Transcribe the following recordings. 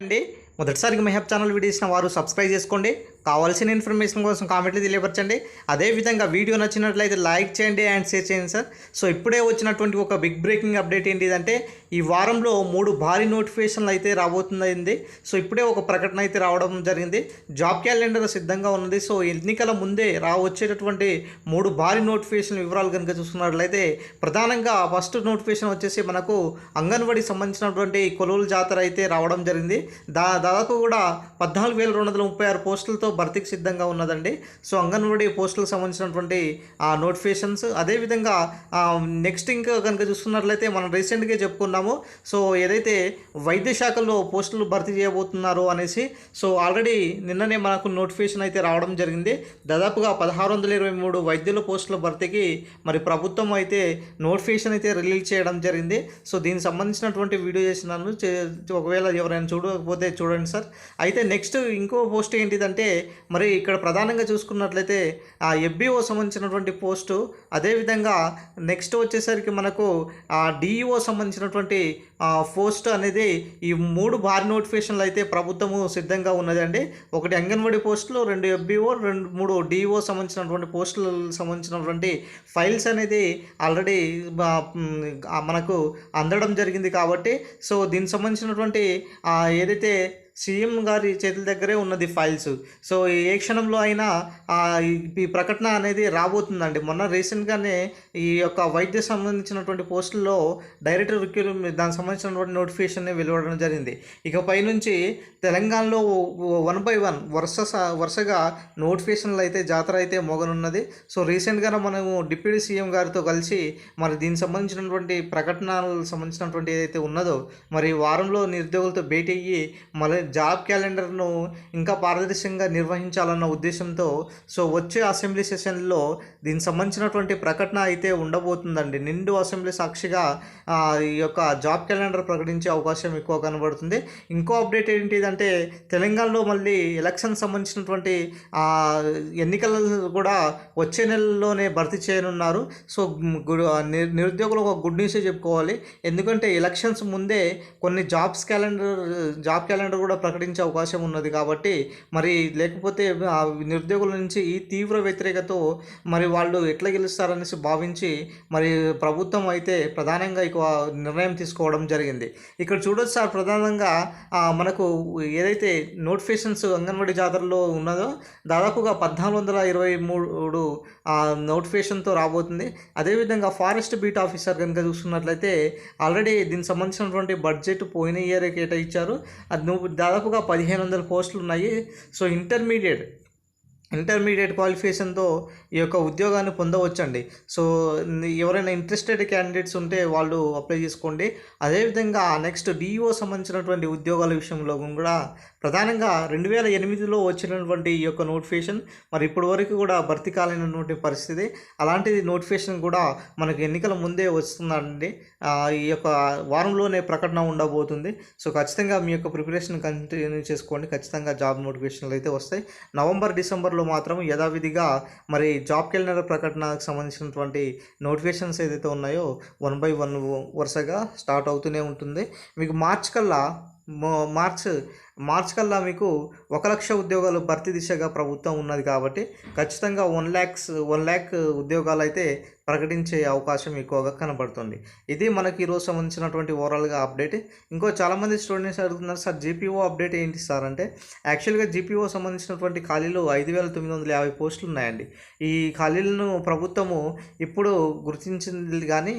అండి మొదటిసారిగా Mehab channel video ఇచ్చిన వారు సబ్స్క్రైబ్ చేసుకోండి. కావాల్సిన ఇన్ఫర్మేషన్ కోసం కామెంట్లు తెలియపరచండి. అదేవిధంగా వీడియో నచ్చినట్లయితే లైక్ చేయండి అండ్ షేర్ చేయండి సార్ సో ఇప్పుడే వచ్చినటువంటి ఒక బిగ్ బ్రేకింగ్ అప్డేట్ ఏంటిదంటే ఈ వారంలో మూడు భారీ నోటిఫికేషన్లు అయితే రాబోతుంది సో ఇప్పుడే ఒక ప్రకటన అయితే రావడం జరిగింది. జాబ్ క్యాలెండర్ సిద్ధంగా ఉన్నది. సో ఎన్నికల ముందే రా వచ్చేటటువంటి మూడు భారీ నోటిఫికేషన్ వివరాలు కనుక చూసుకున్నట్లయితే ప్రధానంగా ఫస్ట్ నోటిఫికేషన్ వచ్చేసి మనకు అంగన్వాడీకి సంబంధించినటువంటి కొలువుల జాతర అయితే రావడం జరిగింది. దా దాదాపు కూడా పద్నాలుగు వేల రెండు వందల ముప్పై ఆరు పోస్టులతో భర్తీకి సిద్ధంగా ఉన్నదండి. సో అంగన్వాడీ పోస్టులకు సంబంధించినటువంటి ఆ నోటిఫికేషన్స్ అదేవిధంగా నెక్స్ట్ ఇంకా కనుక చూసుకున్నట్లయితే మనం రీసెంట్గా చెప్పుకున్నాము. సో ఏదైతే వైద్య శాఖల్లో పోస్టులు భర్తీ చేయబోతున్నారు అనేసి సో ఆల్రెడీ నిన్ననే మనకు నోటిఫికేషన్ అయితే రావడం జరిగింది. దాదాపుగా పదహారు వందల ఇరవై మూడు వైద్యుల పోస్టుల భర్తీకి మరి ప్రభుత్వం అయితే నోటిఫికేషన్ అయితే రిలీజ్ చేయడం జరిగింది. సో దీనికి సంబంధించినటువంటి వీడియో చేసినాను. చే- ఒకవేళ ఎవరైనా చూడకపోతే చూడండి సార్. అయితే నెక్స్ట్ ఇంకో పోస్ట్ ఏంటిదంటే మరి ఇక్కడ ప్రధానంగా చూసుకున్నట్లయితే ఆ ఎఫ్బిఓ సంబంధించినటువంటి పోస్టు అదేవిధంగా నెక్స్ట్ వచ్చేసరికి మనకు ఆ డిఈఓ సంబంధించినటువంటి పోస్ట్ అనేది ఈ మూడు భారీ నోటిఫికేషన్లు అయితే ప్రభుత్వము సిద్ధంగా ఉన్నదండి. ఒకటి అంగన్వాడీ పోస్టులు రెండు ఎఫ్బిఓ రెండు మూడు డిఓ సంబంధించినటువంటి పోస్టులు సంబంధించినటువంటి ఫైల్స్ అనేది ఆల్రెడీ మనకు అందడం జరిగింది కాబట్టి సో దీనికి సంబంధించినటువంటి ఏదైతే సీఎం గారి చేతుల దగ్గరే ఉన్నది ఫైల్స్. సో ఏ క్షణంలో అయినా ఈ- ప్రకటన అనేది రాబోతుందండి. మొన్న రీసెంట్గానే ఈ యొక్క వైద్య సంబంధించినటువంటి పోస్టుల్లో డైరెక్టర్ రిక్రూట్మెంట్ దానికి సంబంధించినటువంటి నోటిఫికేషన్ వెలువడడం జరిగింది. ఇక పైనుంచి తెలంగాణలో వన్ బై వన్ వరుస స- వరుసగా నోటిఫికేషన్లు అయితే జాతర అయితే మోగనున్నది. సో రీసెంట్గానే మనము డిప్యూటీ సీఎం గారితో కలిసి మరి దీనికి సంబంధించినటువంటి ప్రకటనలకు సంబంధించినటువంటి ఏదైతే ఉన్నదో మరి వారంలో నిరుద్యోగులతో భేటీ అయ్యి మళ్ళీ జాబ్ క్యాలెండర్ను ఇంకా పారదర్శకంగా నిర్వహించాలన్న ఉద్దేశంతో సో వచ్చే అసెంబ్లీ సెషన్లో దీనికి సంబంధించినటువంటి ప్రకటన అయితే ఉండబోతుందండి. నిండు అసెంబ్లీ సాక్షిగా ఈ యొక్క జాబ్ క్యాలెండర్ ప్రకటించే అవకాశం ఎక్కువ కనబడుతుంది. ఇంకో అప్డేట్ ఏంటిదంటే తెలంగాణలో మళ్ళీ ఎలక్షన్ సంబంధించినటువంటి ఆ, ఎన్నికలు కూడా వచ్చే నెలలోనే భర్తీ చేయనున్నారు. సో నిరుద్యోగులు ఒక గుడ్ న్యూసే చెప్పుకోవాలి. ఎందుకంటే ఎలక్షన్స్ ముందే కొన్ని జాబ్స్ క్యాలెండర్ జాబ్ క్యాలెండర్ కూడా ప్రకటించే అవకాశం ఉన్నది కాబట్టి మరి లేకపోతే ఆ నిరుద్యోగుల నుంచి ఈ తీవ్ర వ్యతిరేకతో మరి వాళ్ళు ఎట్లా గెలుస్తారనేసి భావించి మరి ప్రభుత్వం అయితే ప్రధానంగా ఇక నిర్ణయం తీసుకోవడం జరిగింది. ఇక్కడ చూడొచ్చు సార్ ప్రధానంగా మనకు ఏదైతే నోటిఫికేషన్స్ అంగన్వాడీ జాతరలో ఉన్నదో దాదాపుగా పద్నాలుగు వందల ఇరవై మూడు నోటిఫికేషన్తో రాబోతుంది. అదేవిధంగా ఫారెస్ట్ బీట్ ఆఫీసర్ కనుక చూసుకున్నట్లయితే ఆల్రెడీ దీనికి సంబంధించినటువంటి బడ్జెట్ పోయిన ఇయర్ కేటాయించారు. అది నువ్వు దాదాపుగా పదిహేను వందల పోస్టులు ఉన్నాయి. సో ఇంటర్మీడియట్ ఇంటర్మీడియట్ క్వాలిఫికేషన్తో ఈ యొక్క ఉద్యోగాన్ని పొందవచ్చండి. సో ఎవరైనా ఇంట్రెస్టెడ్ క్యాండిడేట్స్ ఉంటే వాళ్ళు అప్లై చేసుకోండి. అదేవిధంగా నెక్స్ట్ డిఈఓ సంబంధించినటువంటి ఉద్యోగాల విషయంలో కూడా ప్రధానంగా రెండు వేల ఎనిమిదిలో వచ్చినటువంటి ఈ యొక్క నోటిఫికేషన్ మరి ఇప్పటి వరకు కూడా భర్తీ కాలేనటువంటి పరిస్థితి. అలాంటిది నోటిఫికేషన్ కూడా మనకు ఎన్నికల ముందే వస్తుందండి. ఈ యొక్క వారంలోనే ప్రకటన ఉండబోతుంది. సో ఖచ్చితంగా మీ యొక్క ప్రిపరేషన్ కంటిన్యూ చేసుకోండి. ఖచ్చితంగా జాబ్ నోటిఫికేషన్లు అయితే వస్తాయి. నవంబర్ డిసెంబర్లో మాత్రం యథావిధిగా మరి జాబ్ క్యాలెండర్ ప్రకటనకు సంబంధించినటువంటి నోటిఫికేషన్స్ ఏదైతే ఉన్నాయో వన్ బై వన్ వరుసగా స్టార్ట్ అవుతూనే ఉంటుంది. మీకు మార్చ్ కల్లా మార్చ్ మార్చ్ కల్లా మీకు ఒక లక్ష ఉద్యోగాలు భర్తీ దిశగా ప్రభుత్వం ఉన్నది కాబట్టి ఖచ్చితంగా వన్ ల్యాక్స్ వన్ ల్యాక్ ఉద్యోగాలు అయితే ప్రకటించే అవకాశం ఎక్కువగా కనబడుతుంది. ఇది మనకి ఈరోజు సంబంధించినటువంటి ఓవరాల్గా అప్డేట్. ఇంకో చాలామంది స్టూడెంట్స్ అడుగుతున్నారు సార్ జీపీఓ అప్డేట్ ఏంటి సార్? అంటే యాక్చువల్గా జీపీఓ సంబంధించినటువంటి ఖాళీలు ఐదు వేల తొమ్మిది వందల యాభై పోస్టులు ఉన్నాయండి. ఈ ఖాళీలను ప్రభుత్వము ఇప్పుడు గుర్తించింది కానీ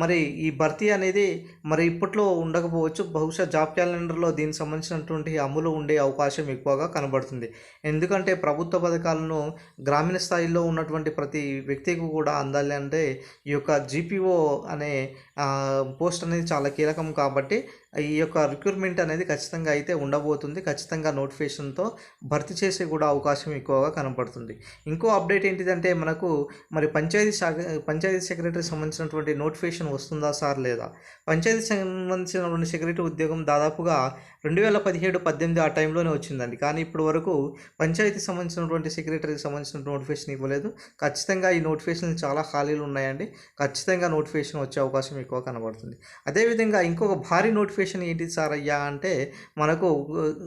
మరి ఈ భర్తీ అనేది మరి ఇప్పట్లో ఉండకపోవచ్చు. బహుశా జాబ్ క్యాలెండర్లో దీనికి సంబంధించినటువంటి అమలు ఉండే అవకాశం ఎక్కువగా కనబడుతుంది. ఎందుకంటే ప్రభుత్వ పథకాలను గ్రామీణ స్థాయిలో ఉన్నటువంటి ప్రతి వ్యక్తికి కూడా అందాలి అంటే ఈ యొక్క జీపీఓ అనే పోస్ట్ అనేది చాలా కీలకం కాబట్టి ఈ యొక్క రిక్రూట్మెంట్ అనేది ఖచ్చితంగా అయితే ఉండబోతుంది. ఖచ్చితంగా నోటిఫికేషన్తో భర్తీ చేసే కూడా అవకాశం ఎక్కువగా కనపడుతుంది ఇంకో అప్డేట్ ఏంటిదంటే మనకు మరి పంచాయతీ శాఖ పంచాయతీ సెక్రటరీ సంబంధించినటువంటి నోటిఫికేషన్ వస్తుందా సార్ లేదా? పంచాయతీ సంబంధించినటువంటి సెక్రటరీ ఉద్యోగం దాదాపుగా రెండు వేల పదిహేడు పద్దెనిమిది ఆ టైంలోనే వచ్చిందండి. కానీ ఇప్పటి వరకు పంచాయతీ సంబంధించినటువంటి సెక్రటరీకి సంబంధించిన నోటిఫికేషన్ ఇవ్వలేదు. ఖచ్చితంగా ఈ నోటిఫికేషన్ చాలా ఖాళీలు ఉన్నాయండి. ఖచ్చితంగా నోటిఫికేషన్ వచ్చే అవకాశం ఎక్కువ కనబడుతుంది. అదేవిధంగా ఇంకొక భారీ నోటిఫికేషన్ నోటిఫికేషన్ ఏంటి సార్ అయ్యా అంటే మనకు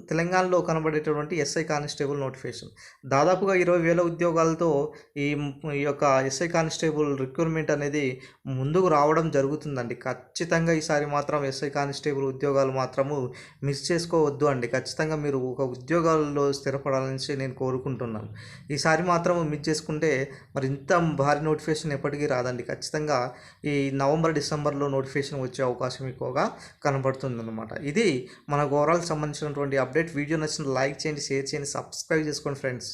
తెలంగాణలో కనబడేటటువంటి ఎస్ఐ కానిస్టేబుల్ నోటిఫికేషన్. దాదాపుగా ఇరవై వేల ఉద్యోగాలతో ఈ ఈ యొక్క ఎస్ఐ కానిస్టేబుల్ రిక్రూట్మెంట్ అనేది ముందుకు రావడం జరుగుతుందండి. ఖచ్చితంగా ఈసారి మాత్రం ఎస్ఐ కానిస్టేబుల్ ఉద్యోగాలు మాత్రము మిస్ చేసుకోవద్దు అండి. ఖచ్చితంగా మీరు ఒక ఉద్యోగాల్లో స్థిరపడాలని నేను కోరుకుంటున్నాను. ఈసారి మాత్రం మిస్ చేసుకుంటే మరి ఇంత భారీ నోటిఫికేషన్ ఎప్పటికీ రాదండి. ఖచ్చితంగా ఈ నవంబర్ డిసెంబర్లో నోటిఫికేషన్ వచ్చే అవకాశం ఎక్కువగా కనబడుతుంది. అనమాట ఇది మన ఓవరాల్ సంబంధించినటువంటి అప్డేట్ వీడియో నచ్చిన లైక్ చేయండి షేర్ చేయండి సబ్స్క్రైబ్ చేసుకోండి ఫ్రెండ్స్